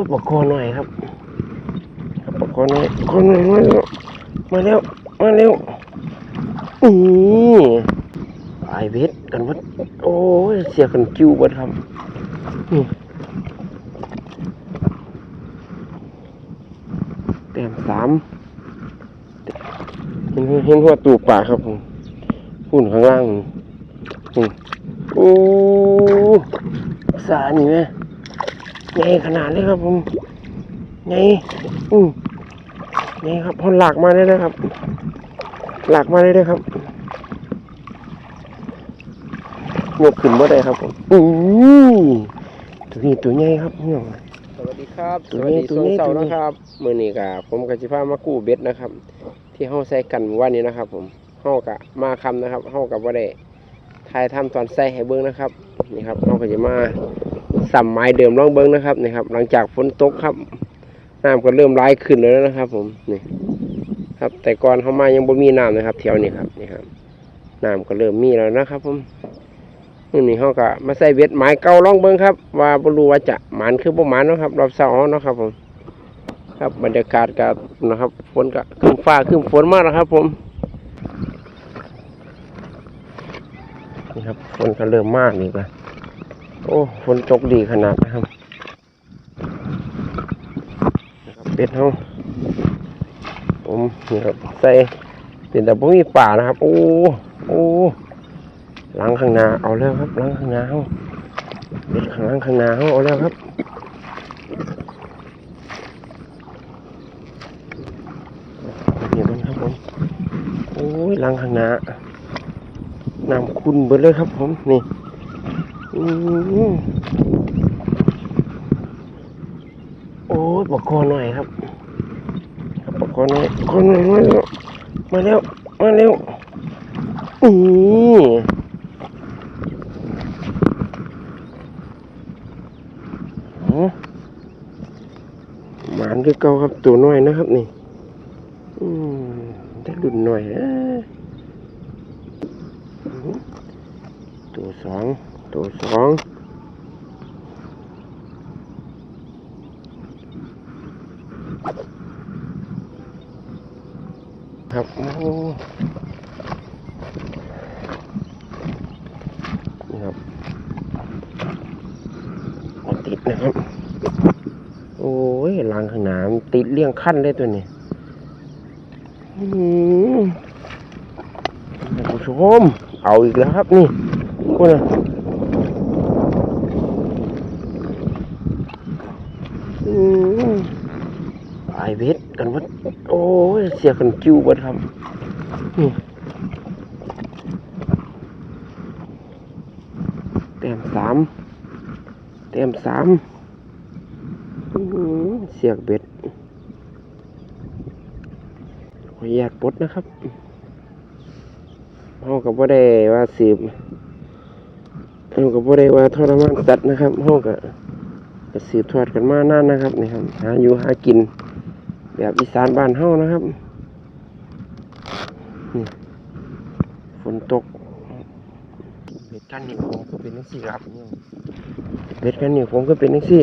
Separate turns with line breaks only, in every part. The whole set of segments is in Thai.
ยปลาคอหน่อยครับบปลาคอหน่อยคอหน่อยมาแล้วมาแล้วมาแล้วอือปลายเบ็ดกันวัดโอ้ยเสียกันกิ้วบัดครับนี่แต้มสามเห็นเห็นหัวตูปลาครับผมหุ่นข้างล่างโอ้สานี่ไหม ใหญ่ขนาดนี้ครับผมใหญ่อืมใหญ่ครับพอหลากมาได้เลยครับ หลากมาได้เลยครับยกขึ้นบ่ได้ครับผมอือตัวนี้ตัวใหญ่ครับพี่น้อง
สวัสดีครับ
ตั
ส
ว
วัส
นี้
ดี
ตัว
ช่วง
นี้
เสาร์
ตัวนี้
นะครับมื้อนี้ก็ผมก็สิพามากู้เบ็ดนะครับ ที่เฮาใส่กันเมื่อวันนี้นะครับ ผมเฮาก็มาคำนะครับเฮาก็บ่ได้ถ่ายทำตอนใส่ให้เบิ่งนะครับ นี่ครับเฮาก็จะมา สัมไม้เดิมลองเบิ่งนะครับนี่ครับ หลังจากฝนตกครับน้ำก็เริ่มร้ายขึ้นแล้วนะครับ ผมนี่ครับ แต่ก่อนเฮามายังบ่มีน้ำนะครับแถวนี้ครับนี่ครับน้ำก็เริ่มมีแล้วนะครับ ผมนี้เฮาก็มาใส่เบ็ดไม้เก่าลองเบิ่งครับ ว่าบ่รู้ว่าจะหมานคือบ่หมานนะครับรอบเช้านะครับ ผม ครับบรรยากาศก็นะครับฝนก็ขึ้นฟ้าขึ้นฝนมากนะครับ ผมนี่ครับฝนก็เริ่มมากนี่ก็ โอ้ฝนตกดีขนาดนะครับเป็ดเฮาผมนี่ครับใส่เป็นแต่บ่มีป่านะครับ โอ้โอ้หลังข้างหน้าเอาแล้วครับหลังข้างหน้าเฮาเบ็ดข้างหลังข้างหน้าเฮาเอาแล้วครับเดี๋ยวกันครับผมโอ้ยลังข้างหน้าน้ำคุณเบิดเลยครับผมนี่ โอ้ยปลาคอหน่อยครับบปลาคอหน่อยคอหน่อยมาแล้วมาแล้วมาแล้วอืออ๋อหมานคือเก่าครับตัวน้อยนะครับนี่อืมได้ดุนหน่อยนะอื้อหือตัว สองตัวสองครับโอ้นี่ครับติดนะครับ โอ้ยลังข้างหน้ำติดเลี่ยงขั้นเลยตัวนี้อืมท่านผู้ชม เอาอีกแล้วครับนี่ คุณนะอืมปลายเบ็ดกันวัดโอ้ยเสียกันกิ้วเบัดครับนี่เต็มสามเต็มสามอื้อหือเสียกเบ็ดขออนุญาตปลดนะครับเฮากับว่าได้ว่าสืบ เฮากับว่าได้ว่าทรมานสัตว์นะครับเฮากับก็สืบทอดกันมานานนะครับนี่ครับหาอยู่หากิน แบบอีสานบ้านเฮานะครับนี่ฝนตกเบ็ดกันนี่ผมก็เป็นนังซี่ครับเนี่ยเบ็ดกันนี่ผมก็เป็นนังซี่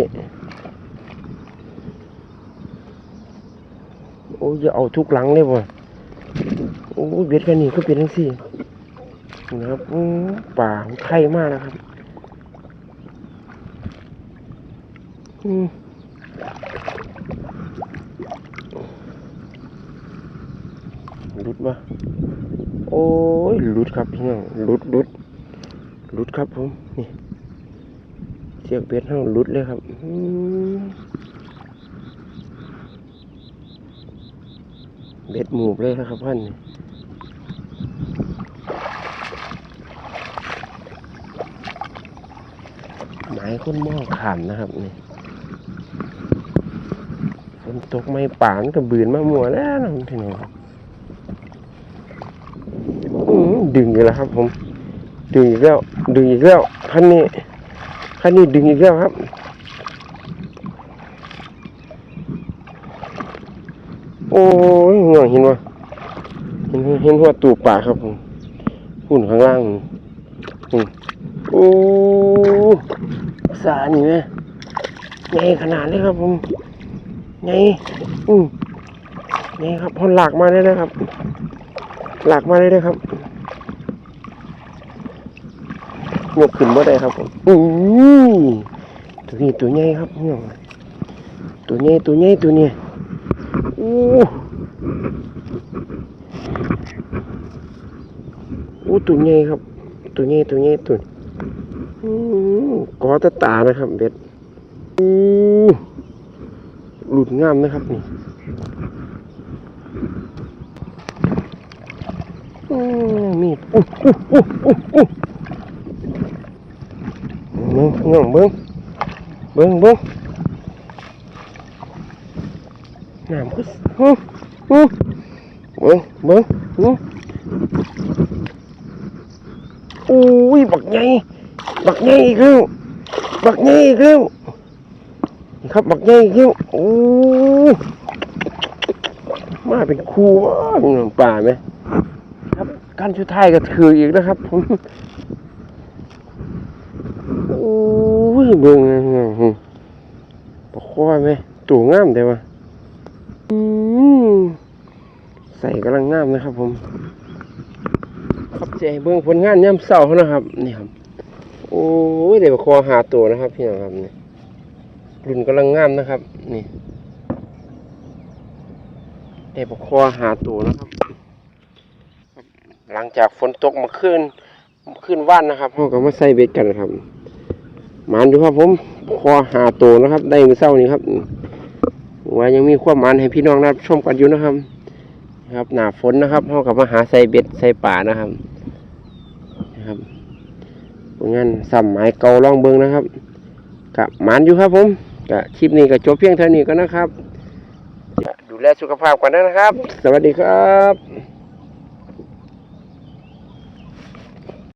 โอ้ยอย่าเอาทุกหลังเลยว่ะโอ้ยเบ็ดกันนี่ก็เป็นทั้งสี่ นะครับป่าของไทยมากนะครับอืมหลุดปะโอ้ยหลุดครับพี่น้องหลุดหลุดหลุดครับผมนี่เสียกเบ็ดเท่าหลุดเลยครับเบ็ดหมูบเลยนะครับท่นนี่ หมายคนมอขามนะครับนี่ฝนตกไม่ป่านกับบืนมาหมัวแล้วนะพี่น้องดึงอีกแล้วครับผม ดึงอีกแล้ว ดึงอีกแล้วคันนี้คันนี้ดึงอีกแล้วครับโอ้ยเงาเห็นว่าเห็นเห็นหัวตูปลาครับผมหุ่นข้างล่างนี่ โอ้สานี่ไหมใหญ่ขนาดเลยครับผมใหญ่อืมใหญ่ครับพอหลากมาเลยนะครับ หลากมาเลยนะครับยกขึ้นบ่ได้ครับผมอือตัวนี้ตัวใหญ่ครับพี่น้องตัวใหญ่ตัวใหญ่ตัวเนี้ยอู้อู้ตัวใหญ่ครับ ตัวใหญ่ตัวใหญ่ตัว กอตะตานะครับเบ็ดหลุดงามนะครับนี่มีดอู้อู้อู้อู้อู้เบิ้งงเบิ้งเบิ้งเบิ้งน้ำก็อู้อู้เบิ้งเบิ้งอู้อุ้ยบักใหญ่ บักใหญ่อีกแล้วบักใหญ่อีกแล้วครับบักใหญ่อีกแล้วโอ้มาเป็นคู่ว้าพี่น้องป่าไหมครับการชุดไทยก็ถืออีกนะครับผมโอ้ยเบิ่งนะพี่น้องหืมปะคอไหมตัวงามแต่ว่าอืมใส่กำลังงามนะครับผม ครับเจเบิ่งผลงานย่ำเสานะครับ นี่ครับ โอ้ยเดี๋ยวคอหาตัวนะครับ พี่น้องครับนี่รุ่นกำลังงามนะครับ นี่เดี๋ยวคอหาตัวนะครับ หลังจากฝนตกมาขึ้นขึ้นว่านนะครับเขาก็มาใส่เบ็ดกันครับมานอยู่ครับผมคอหาตัวนะครับ ได้มือเศร้านี้ครับว่ายังมีความมานให้พี่น้องรับชมกันอยู่นะครับ ครับหนาฝนนะครับเขากับมาหาใส่เบ็ดใส่ป่านะครับ ผลงานสัมหมายเก่าล่องเบิงนะครับกับหมานอยู่ครับผมกับคลิปนี้ก็จบเพียงเท่านี้ก็นะครับ ดูแลสุขภาพกันนะครับ สวัสดีครับ